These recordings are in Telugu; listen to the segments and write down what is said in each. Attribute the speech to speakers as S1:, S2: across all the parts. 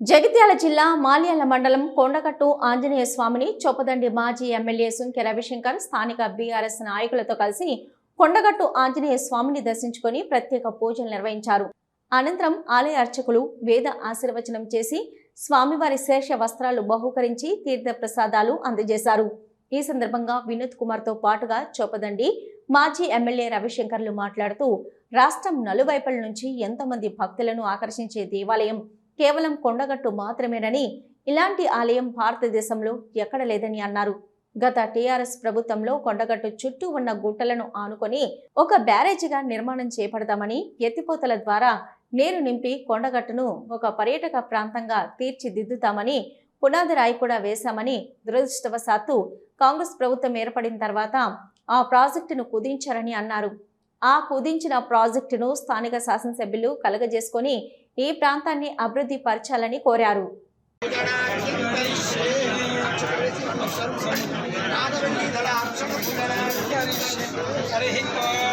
S1: జగిత్యాల జిల్లా మాల్యాల మండలం కొండగట్టు ఆంజనేయ స్వామిని చొప్పదండి మాజీ ఎమ్మెల్యే సుంకె రవిశంకర్ స్థానిక బీఆర్ఎస్ నాయకులతో కలిసి కొండగట్టు ఆంజనేయ స్వామిని దర్శించుకొని ప్రత్యేక పూజలు నిర్వహించారు. అనంతరం ఆలయ అర్చకులు వేద ఆశీర్వచనం చేసి స్వామివారి శేష వస్త్రాలు బహుకరించి తీర్థ ప్రసాదాలు అందజేశారు. ఈ సందర్భంగా వినోద్ కుమార్తో పాటుగా చొప్పదండి మాజీ ఎమ్మెల్యే రవిశంకర్లు మాట్లాడుతూ రాష్ట్రం నలువైపుల నుంచి ఎంతోమంది భక్తులను ఆకర్షించే దేవాలయం కేవలం కొండగట్టు మాత్రమేనని ఇలాంటి ఆలయం భారతదేశంలో ఎక్కడ లేదని అన్నారు. గత టీఆర్ఎస్ ప్రభుత్వంలో కొండగట్టు చుట్టూ ఉన్న గుట్టలను ఆనుకొని ఒక బ్యారేజీగా నిర్మాణం చేపడదామని ఎత్తిపోతల ద్వారా నీరు నింపి కొండగట్టును ఒక పర్యాటక ప్రాంతంగా తీర్చిదిద్దుతామని పునాది రాయి కూడా వేశామని దురదృష్టవశాత్తు కాంగ్రెస్ ప్రభుత్వం ఏర్పడిన తర్వాత ఆ ప్రాజెక్టును కుదించారని అన్నారు. ఆ కుదించిన ప్రాజెక్టును స్థానిక శాసనసభ్యులు కలగజేసుకొని ఈ ప్రాంతాన్ని అభివృద్ధి పరచాలని కోరారు.
S2: हरिः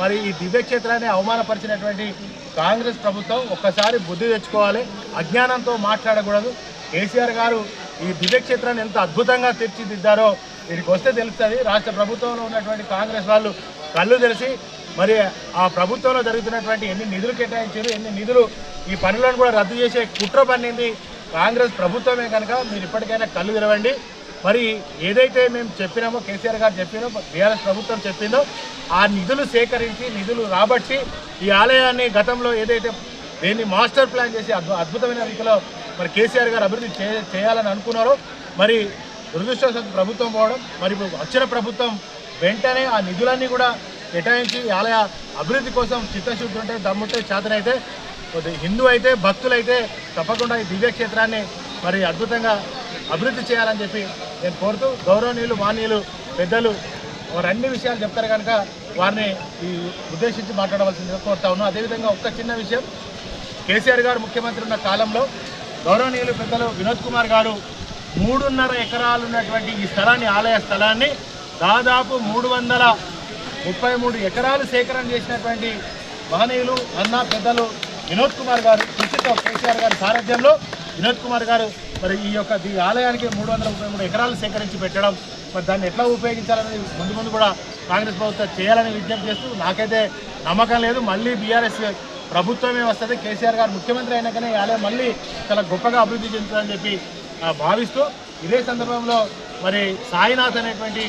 S3: మరి ఈ దివ్యక్షేత్రాన్ని అవమానపరిచినటువంటి కాంగ్రెస్ ప్రభుత్వం ఒక్కసారి బుద్ధి తెచ్చుకోవాలి అజ్ఞానంతో మాట్లాడకూడదు. కేసీఆర్ గారు ఈ దివ్యక్షేత్రాన్ని ఎంత అద్భుతంగా తీర్చిదిద్దారో వీరికి వస్తే తెలుస్తుంది. రాష్ట్ర ప్రభుత్వంలో ఉన్నటువంటి కాంగ్రెస్ వాళ్ళు కళ్ళు తెలిసి మరి ఆ ప్రభుత్వంలో జరుగుతున్నటువంటి ఎన్ని నిధులు కేటాయించారు ఎన్ని నిధులు ఈ పనులను కూడా రద్దు చేసే కుట్ర పన్నింది కాంగ్రెస్ ప్రభుత్వమే కనుక. మీరు ఇప్పటికైనా కళ్ళు తెరవండి. మరి ఏదైతే మేము చెప్పినామో కేసీఆర్ గారు చెప్పినో బీఆర్ఎస్ ప్రభుత్వం చెప్పిందో ఆ నిధులు సేకరించి నిధులు రాబట్టి ఈ ఆలయాన్ని గతంలో ఏదైతే దీన్ని మాస్టర్ ప్లాన్ చేసి అద్భు అద్భుతమైన రీతిలో మరి కేసీఆర్ గారు అభివృద్ధి చే చేయాలని అనుకున్నారో మరి దురదృష్టవశాత్తు ప్రభుత్వం పోవడం మరి వచ్చిన ప్రభుత్వం వెంటనే ఆ నిధులన్నీ కూడా కేటాయించి ఆలయ అభివృద్ధి కోసం చిత్తశుద్ధి ఉంటే దమ్ముంటే చేతనైతే కొద్ది- హిందూ అయితే భక్తులైతే తప్పకుండా ఈ దివ్యక్షేత్రాన్ని మరి అద్భుతంగా అభివృద్ధి చేయాలని చెప్పి నేను కోరుతూ గౌరవనీయులు మానీయులు పెద్దలు వారు అన్ని విషయాలు చెప్తారు కనుక వారిని ఈ ఉద్దేశించి మాట్లాడవలసిందిగా కోరుతా ఉన్నాను. అదేవిధంగా ఒక్క చిన్న విషయం. కేసీఆర్ గారు ముఖ్యమంత్రి ఉన్న కాలంలో గౌరవనీయులు పెద్దలు వినోద్ కుమార్ గారు మూడున్నర ఎకరాలు ఉన్నటువంటి ఈ స్థలాన్ని ఆలయ స్థలాన్ని దాదాపు మూడు వందల ముప్పై మూడు ఎకరాలు సేకరణ చేసినటువంటి మహనీయులు అన్న పెద్దలు వినోద్ కుమార్ గారు కృషితో కేసీఆర్ గారి సారథ్యంలో వినోద్ కుమార్ గారు మరి ఈ యొక్క ఈ ఆలయానికి మూడు వందల ముప్పై మూడు ఎకరాలు సేకరించి పెట్టడం మరి దాన్ని ఎట్లా ఉపయోగించాలనేది ముందు ముందు కూడా కాంగ్రెస్ ప్రభుత్వం చేయాలని విజ్ఞప్తి చేస్తూ నాకైతే నమ్మకం లేదు. మళ్ళీ బీఆర్ఎస్ ప్రభుత్వమే వస్తుంది. కేసీఆర్ గారు ముఖ్యమంత్రి అయినాకనే ఈ ఆలయం మళ్ళీ చాలా గొప్పగా అభివృద్ధి చెందుతుందని చెప్పి భావిస్తూ ఇదే సందర్భంలో మరి సాయినాథ్ అనేటువంటి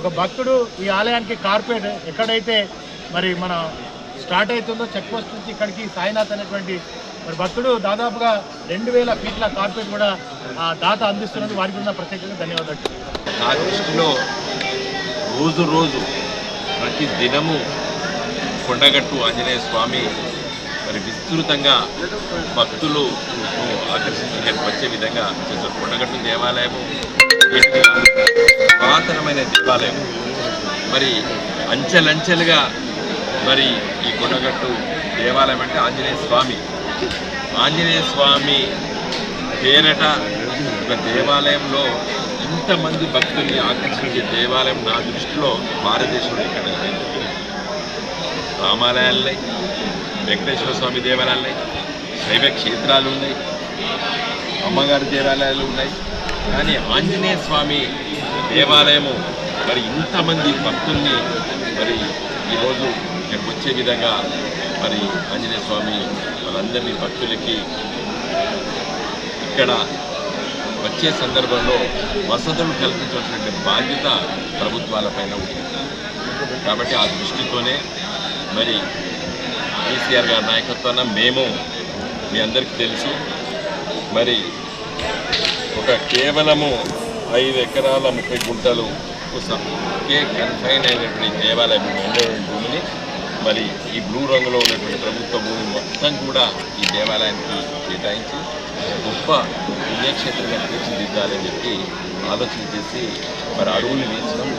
S3: ఒక భక్తుడు ఈ ఆలయానికి కార్పొరేట్ ఎక్కడైతే మరి మన స్టార్ట్ అవుతుందో చెక్ పోస్ట్ నుంచి ఇక్కడికి సాయినాథ్ అనేటువంటి మరి భక్తుడు దాదాపుగా రెండు వేల ఫీట్ల కార్పెట్ కూడా ఆ దాత అందిస్తున్నది వారికి కూడా ప్రత్యేకంగా ధన్యవాదాలు.
S4: నా దృష్టిలో రోజు రోజు ప్రతి దినము కొండగట్టు ఆంజనేయ స్వామి మరి విస్తృతంగా భక్తులు ఆకర్షించే వచ్చే విధంగా చేస్తారు కొండగట్టు దేవాలయము పురాతనమైన దేవాలయం మరి అంచెలంచెలుగా మరి ఈ కొండగట్టు దేవాలయం అంటే ఆంజనేయ స్వామి ఆంజనేయ స్వామి పేరట ఒక దేవాలయంలో ఇంతమంది భక్తుల్ని ఆకర్షించే దేవాలయం నా దృష్టిలో భారతదేశంలో ఎక్కడ రామాలయాలున్నాయి వెంకటేశ్వర స్వామి దేవాలయాలున్నాయి శైవ క్షేత్రాలు ఉన్నాయి అమ్మగారి దేవాలయాలు ఉన్నాయి కానీ ఆంజనేయ స్వామి దేవాలయము మరి ఇంతమంది భక్తుల్ని మరి ఈరోజు ఇక్కడికి వచ్చే విధంగా మరి ఆంజనేయ స్వామి అందరినీ భక్తులకి ఇక్కడ వచ్చే సందర్భంలో వసతులు కల్పించాల్సినటువంటి బాధ్యత ప్రభుత్వాలపైన ఉంటుంది కాబట్టి ఆ దృష్టితోనే మరి కేసీఆర్ గారి నాయకత్వాన మేము మీ అందరికీ తెలుసు. మరి ఒక కేవలము ఐదు ఎకరాల ముప్పై గుంటలు ఒకే కన్ఫైన్ అయినటువంటి దేవాలయం ఉండేటువంటి భూమిని మరి ఈ బ్లూ రంగులో ఉన్నటువంటి ప్రభుత్వ భూమి మొత్తం కూడా ఈ దేవాలయానికి కేటాయించి గొప్ప పుణ్యక్షేత్రంగా తీర్చిదిద్దాలని చెప్పి ఆలోచన చేసి మరి అడవులు వేసినాం.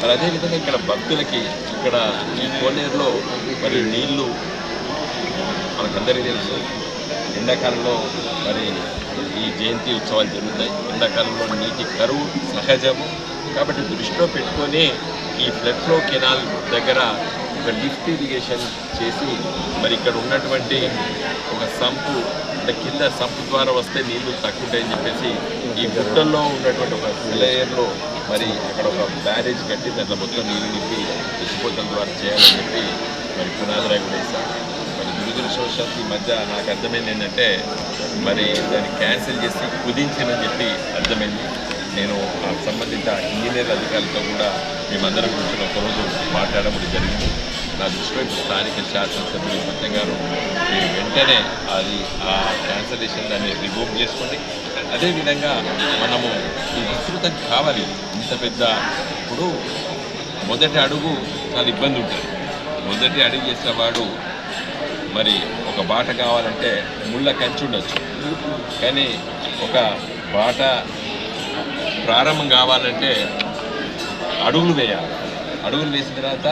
S4: మరి అదేవిధంగా ఇక్కడ భక్తులకి ఇక్కడ ఈ కోనేరులో మరి నీళ్ళు మనకందరికీ తెలుసు. ఎండాకాలంలో మరి ఈ జయంతి ఉత్సవాలు జరుగుతాయి. ఎండాకాలంలో నీటి కరువు సహజము. కాబట్టి దృష్టిలో పెట్టుకొని ఈ ఫ్లడ్ ఫ్లో కెనాల్ దగ్గర ఒక లిఫ్ట్ ఇరిగేషన్ చేసి మరి ఇక్కడ ఉన్నటువంటి ఒక సంపు అంటే కింద సంపు ద్వారా వస్తే నీళ్ళు తక్కువ చెప్పేసి ఈ గుట్టల్లో ఉన్నటువంటి ఒక లేయర్లో మరి అక్కడ ఒక బ్యారేజ్ కట్టి దాంట్లో మొత్తం నీళ్ళు నింపి ఎత్తిపోతల ద్వారా చేయాలని చెప్పి మరి పునాదిరాయి కూడా వేశారు. మరి దురదృష్టవశాత్తు ఈ మధ్య నాకు అర్థమైంది ఏంటంటే మరి దాన్ని క్యాన్సిల్ చేసి కుదించానని చెప్పి అర్థమైంది. నేను సంబంధిత ఇంజనీర్ అధికారులతో కూడా మేమందరం కూర్చొని ఒకరోజు మాట్లాడడం జరిగింది. నా దృష్టిలో స్థానిక శాసనసభ్యులు సత్యం గారు మీరు వెంటనే అది ఆ క్యాన్సలేషన్ దాన్ని రిమూవ్ చేసుకోండి. అదేవిధంగా మనము ఈ విస్తృతం కావాలి. ఇంత పెద్ద ఇప్పుడు మొదటి అడుగు చాలా ఇబ్బంది ఉంటుంది. మొదటి అడుగు చేసిన వాడు మరి ఒక బాట కావాలంటే ముళ్ళ కంచి ఉండొచ్చు. కానీ ఒక బాట ప్రారంభం కావాలంటే అడుగులు వేయాలి. అడుగులు వేసిన తర్వాత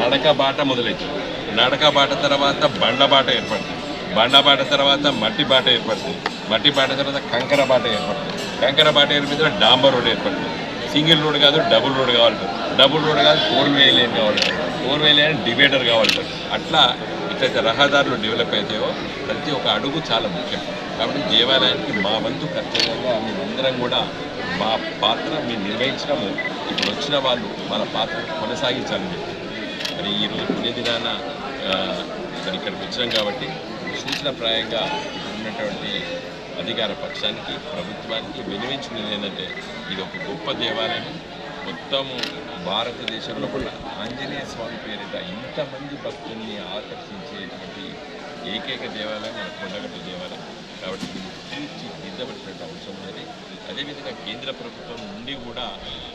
S4: నడక బాట మొదలవుతుంది నడక బాట తర్వాత బండ బాట ఏర్పడుతుంది. బండ బాట తర్వాత మట్టి బాట ఏర్పడుతుంది. మట్టి బాట తర్వాత కంకర బాట ఏర్పడుతుంది. కంకర బాట ఏర్పడిన డాంబర్ రోడ్ ఏర్పడుతుంది. సింగిల్ రోడ్ కాదు డబుల్ రోడ్ కావాలి డబుల్ రోడ్ కాదు ఫోర్ వే లేన్ కావాలి ఫోర్ వే లేన్ డివైడర్ కావాలి అట్లా ఎట్లయితే రహదారులు డెవలప్ అవుతాయో ప్రతి ఒక్క అడుగు చాలా ముఖ్యం. కాబట్టి దేవాలయానికి మా వంతు ఖచ్చితంగా మేమందరం కూడా మా పాత్ర మేము నిర్వహించడము ఇప్పుడు వచ్చిన వాళ్ళు మన పాత్ర కొనసాగించాలని చెప్పి. మరి ఈరోజు పుణ్య దినాన మరి ఇక్కడికి వచ్చినాం కాబట్టి సూచనప్రాయంగా ప్రాయంగా ఉన్నటువంటి అధికార పక్షానికి ప్రభుత్వానికి వినియోగించుకునేది ఏంటంటే ఇది ఒక గొప్ప దేవాలయం. మొత్తం భారతదేశంలో కూడా ఆంజనేయ స్వామి పేరిట ఇంతమంది భక్తుల్ని ఆకర్షించేటువంటి ఏకైక దేవాలయం మన కొండగట్టు దేవాలయం. కాబట్టి గుర్తించి తీర్చబడినటువంటి అవసరం ఉన్నది. అదేవిధంగా కేంద్ర ప్రభుత్వం నుండి కూడా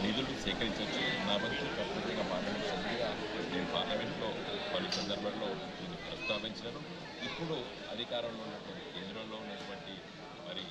S4: నిధులు సేకరించవచ్చు. నా వంతు ప్రత్యేకంగా పార్లమెంట్ సభ్యుగా నేను పార్లమెంట్లో పలు సందర్భాల్లో ప్రస్తావించాను ఇప్పుడు అధికారంలో ఉన్నటువంటి కేంద్రంలో ఉన్నటువంటి మరి